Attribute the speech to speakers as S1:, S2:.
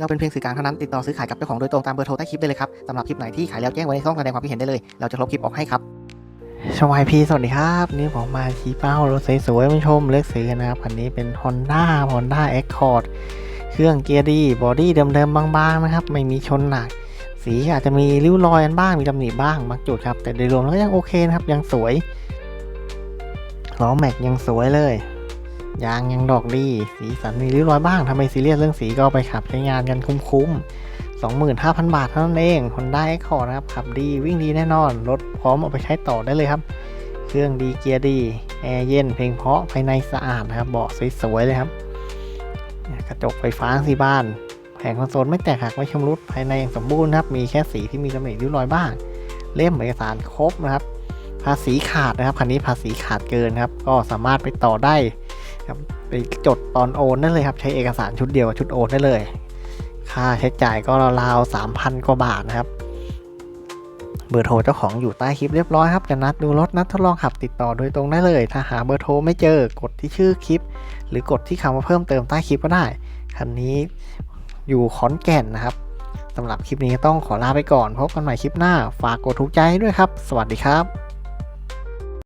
S1: เราเป็นเพียงสื่อกลางเท่านั้นติดต่อซื้อขายกับเจ้าของโดยตรงตามเบอร์โทรใต้คลิปได้เลยครับสำหรับคลิปไหนที่ขายแล้วแจ้งไว้ในช่องแสดงความคิดเห็นได้เลย เราจะลบคลิปออกให้ครับชวายพีสวัสดีครับ นี่ผมมาชี้เป้ารถสวยๆมาชมเลือกซื้อนะครับคันนี้เป็น Honda Honda Accord เครื่องเกียร์ดีบอดี้เดิมๆบางๆนะครับไม่มีชนหนัก สีอาจจะมีริ้วรอยกันบ้างมีตำหนิบ้างบางจุดครับ แต่โดยรวมแล้วก็ยังโอเคนะครับยังสวยล้อแม็กยังสวยเลย ยางยังดอกดี สีสันมีริ้วรอยบ้างทำไมซีเรียสเรื่องสีก็ไปขับใช้งานกันคุ้มๆ 25,000 บาทเท่านั้นเอง Honda Accord นะครับ ขับดีวิ่งดีแน่นอน รถพร้อมเอาไปใช้ต่อได้เลยครับ เครื่องดีเกียร์ดี แอร์เย็น เพลงเพราะภายในสะอาดนะครับเบาะสวยๆเลยครับ กระจกไฟฟ้าสีบ้าน แผงคอนโซลไม่แตกหักไม่ชำรุดภายในยังสมบูรณ์ครับมีแค่สีที่มีตำหนิริ้วรอยบ้าง เล่มเอกสารครบนะครับภาษีขาดนะครับคันนี้ภาษีขาดเกินครับ ก็สามารถไปต่อได้ ครับ ไปจดตอนโอนได้เลยครับ ใช้เอกสารชุดเดียวกับชุดโอนได้เลย ค่าใช้จ่ายก็ราวๆสามพันกว่าบาทนะครับ เบอร์โทรเจ้าของอยู่ใต้คลิปเรียบร้อยครับ จะนัดดูรถนัดทดลองขับติดต่อโดยตรงได้เลย ถ้าหาเบอร์โทรไม่เจอกดที่ชื่อคลิป หรือกดที่คำว่าเพิ่มเติมใต้คลิปก็ได้ คันนี้อยู่ขอนแก่นนะครับสำหรับคลิปนี้ต้องขอลาไปก่อน พบกันใหม่คลิปหน้า ฝากกดถูกใจด้วยครับ สวัสดีครับ